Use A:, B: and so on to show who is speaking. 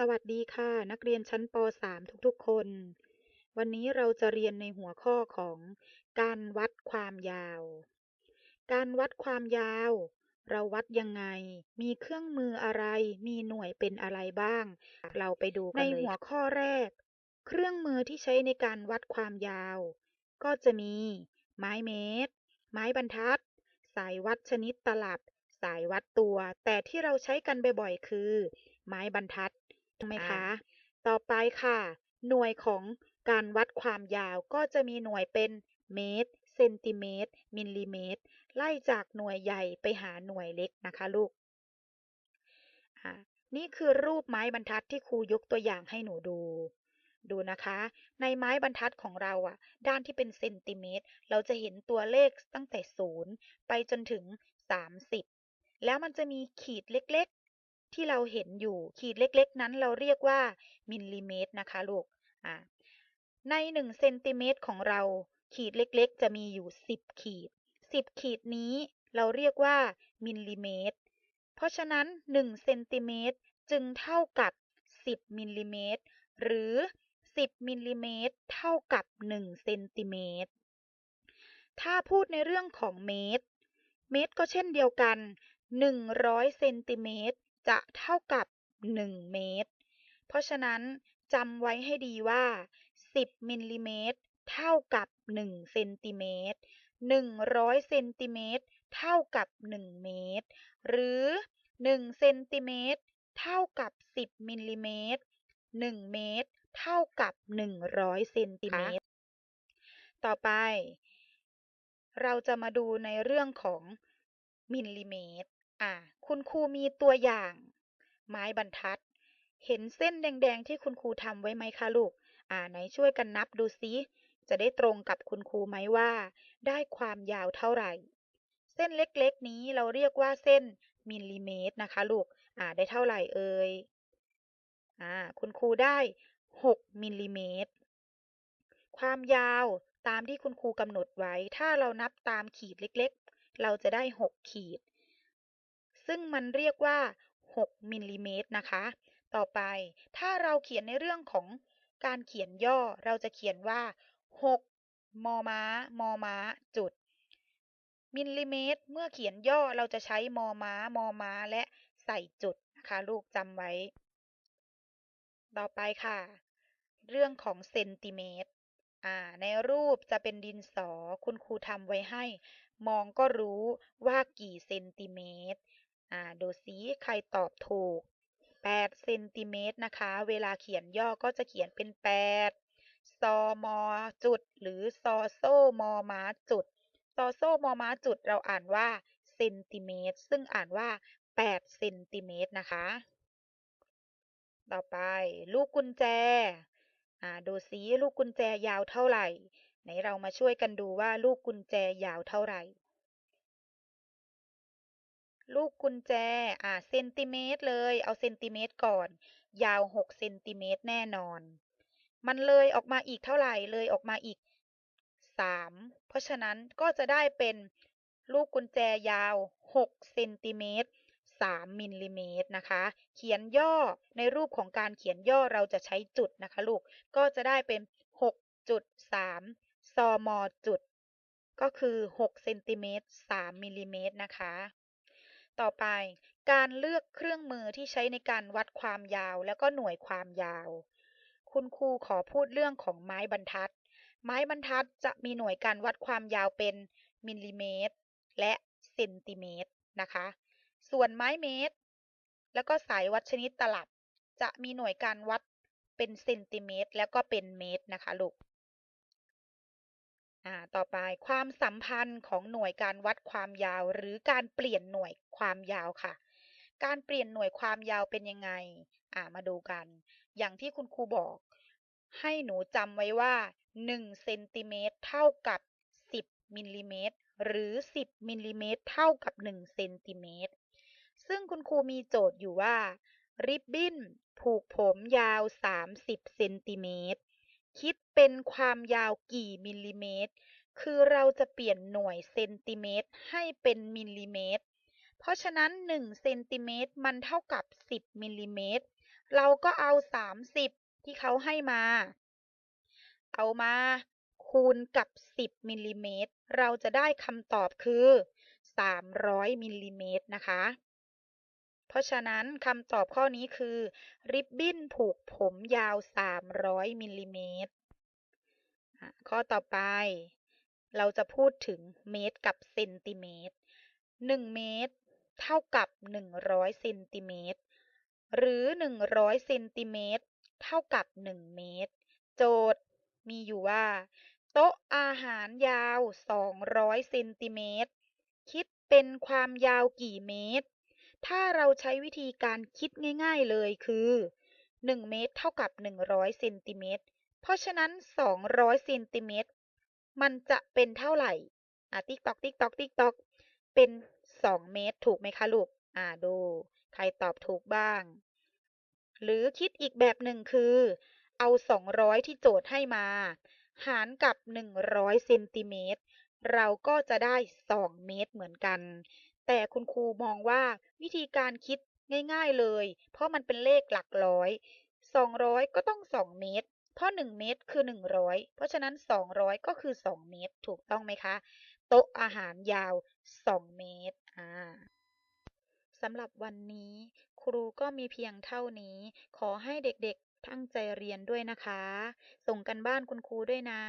A: สวัสดีค่ะ นักเรียนชั้นป .3 ทุกๆ คน วันนี้เราจะเรียนในหัวข้อของการวัดความยาว การวัดความยาว เราวัดยังไง มีเครื่องมืออะไร มีหน่วยเป็นอะไรบ้าง เราไปดูกันเลยในหัวข้อแรก เครื่องมือที่ใช้ในการวัดความยาว ก็จะมี ไม้เมตร ไม้บรรทัด สายวัดชนิดตลับ สายวัดตัว แต่ที่เราใช้กันบ่อยๆ คือไม้บรรทัด ถูกไหมคะ ต่อไปค่ะ หน่วยของการวัดความยาวก็จะมีหน่วยเป็นเมตรเซนติเมตร มิลลิเมตร ไล่จากหน่วยใหญ่ไปหาหน่วยเล็กนะคะลูก นี่คือรูปไม้บรรทัดที่ครูยกตัวอย่างให้หนูดู ดูนะคะ ในไม้บรรทัดของเราอะด้านที่เป็นเซนติเมตร เราจะเห็นตัวเลขตั้งแต่ศูนย์ไปจนถึง 30 แล้วมันจะมีขีดเล็กๆ ที่เราเห็นอยู่ขีดเล็กๆ นั้นเราเรียกว่ามิลลิเมตรนะคะลูกใน1เซนติเมตรของเราขีดเล็กๆ จะมีอยู่ 10 ขีด 10 ขีดนี้เราเรียกว่ามิลลิเมตร เพราะฉะนั้น1เซนติเมตรจึงเท่ากับ 10มิลลิเมตรหรือ 10มิลลิเมตรเท่ากับ1เซนติเมตร ถ้าพูดในเรื่องของเมตร เมตรก็เช่นเดียวกัน 100เซนติเมตร จะเท่ากับ 1 เมตร เพราะฉะนั้นจำไว้ให้ดีว่า 10 มิลลิเมตร เท่ากับ 1 เซนติเมตร 100 เซนติเมตร เท่ากับ 1 เมตร หรือ 1 เซนติเมตร เท่ากับ 10 มิลลิเมตร 1 เมตร เท่ากับ 100 เซนติเมตร ต่อไป เราจะมาดูในเรื่องของมิลลิเมตร อะคุณครูมีตัวอย่าง ไม้บรรทัด เห็นเส้นแดง ๆ ที่คุณครูทำไว้ไหมคะลูก อ่า ไหนช่วยกันนับดูซิจะได้ตรงกับคุณครูไหมว่า ได้ความยาวเท่าไหร่ เส้นเล็กๆ นี้เราเรียกว่าเส้นมิลลิเมตรนะคะลูก อ่า ได้เท่าไหร่เอ่ย อ่า คุณครูได้6มิลลิเมตร ความยาวตามที่คุณครูกำหนดไว้ ถ้าเรานับตามขีดเล็ก ๆ เราจะได้ 6 ขีด ซึ่งมันเรียกว่า 6มิลลิเมตรนะคะ ต่อไปถ้าเราเขียนในเรื่องของการเขียนย่อเราจะเขียนว่า 6 มอม้ามอม้าจุด มิลลิเมตร เมื่อเขียนย่อเราจะใช้มอม้ามอม้าและใส่จุดนะคะลูกจำไว้ ต่อไปค่ะ เรื่องของเซนติเมตรอ่าในรูปจะเป็นดินสอคุณครูทำไว้ให้ มองก็รู้ว่ากี่เซนติเมตร อ่าดูซิใครตอบถูก8เซนติเมตรนะคะ เวลาเขียนย่อก็จะเขียนเป็น 8 ซอมอจุด หรือซอโซมอม้าจุด ซอโซมอม้าจุดเราอ่านว่าเซนติเมตร ซึ่งอ่านว่า 8 เซนติเมตรนะคะ ต่อไป ลูกกุญแจ อ่า ดูซิลูกกุญแจยาวเท่าไหร่ ไหนเรามาช่วยกันดูว่าลูกกุญแจยาวเท่าไหร่ ลูกกุญแจ อ่า เซนติเมตรเลย เอาเซนติเมตรก่อน ยาว6เซนติเมตรแน่นอน มันเลยออกมาอีกเท่าไหร่ เลยออกมาอีก3เพราะฉะนั้นก็จะได้เป็นลูกกุญแจยาว6เซนติเมตร3มิลลิเมตรนะคะ เขียนย่อในรูปของการเขียนย่อเราจะใช้จุดนะคะลูก ก็จะได้เป็น6.3ซอมอจุด ก็คือ6เซนติเมตร3มิลลิเมตรนะคะ ต่อไป การเลือกเครื่องมือที่ใช้ในการวัดความยาว และก็หน่วยความยาว คุณครูขอพูดเรื่องของไม้บรรทัด ไม้บรรทัดจะมีหน่วยการวัดความยาวเป็นมิลลิเมตร และเซนติเมตรนะคะ ส่วนไม้เมตร แล้วก็สายวัดชนิดตลับ จะมีหน่วยการวัดเป็นเซนติเมตร แล้วก็เป็นเมตรนะคะลูก ต่อไปความสัมพันธ์ของหน่วยการวัดความยาว หรือการเปลี่ยนหน่วยความยาวค่ะ การเปลี่ยนหน่วยความยาวเป็นยังไงอ่ามาดูกัน อย่างที่คุณครูบอก ให้หนูจำไว้ว่า1เซนติเมตรเท่ากับ 10มิลลิเมตรหรือ 10มิลลิเมตรเท่ากับ1เซนติเมตรซึ่งคุณครูมีโจทย์อยู่ว่า ริบบิ้นผูกผมยาว 30เซนติเมตร คิดเป็นความยาวกี่มิลลิเมตร คือเราจะเปลี่ยนหน่วยเซนติเมตรให้เป็นมิลลิเมตร เพราะฉะนั้น1เซนติเมตรมันเท่ากับ 10มิลลิเมตร เราก็เอา 30 ที่เขาให้มา เอามาคูณกับ 10มิลลิเมตร เราจะได้คำตอบคือ 300มิลลิเมตรนะคะ เพราะฉะนั้นคำตอบข้อนี้คือ ริบบิ้นผูกผมยาว 300มิลลิเมตรข้อต่อไป เราจะพูดถึงเมตรกับเซนติเมตร 1 เมตร เท่ากับ 100เซนติเมตรหรือ 100เซนติเมตรเท่ากับ 1 เมตร โจทย์มีอยู่ว่า โต๊ะอาหารยาว 200เซนติเมตรคิดเป็นความยาวกี่เมตร ถ้าเราใช้วิธีการคิดง่ายๆเลยคือ 1 เมตรเท่ากับ 100เซนติเมตร เพราะฉะนั้น 200เซนติเมตร มันจะเป็นเท่าไหร่ อะติ๊กตอกติ๊กตอกติ๊กตอก เป็น 2 เมตรถูกไหมคะลูก อ่าดู ใครตอบถูกบ้าง หรือคิดอีกแบบหนึ่งคือ เอา 200 ที่โจทย์ให้มา หารกับ 100เซนติเมตร เราก็จะได้ 2 เมตรเหมือนกัน แต่คุณครูมองว่าวิธีการคิดง่ายๆเลย เพราะมันเป็นเลขหลักร้อย200 ก็ต้อง 2 เมตร เพราะ 1 เมตรคือ 100 เพราะฉะนั้น 200 ก็คือ 2 เมตร ถูกต้องไหมคะ โต๊ะอาหารยาว 2 เมตรอ่าสำหรับวันนี้ ครูก็มีเพียงเท่านี้ ขอให้เด็กๆ ตั้งใจเรียนด้วยนะคะ ส่งกันบ้านคุณครูด้วยนะ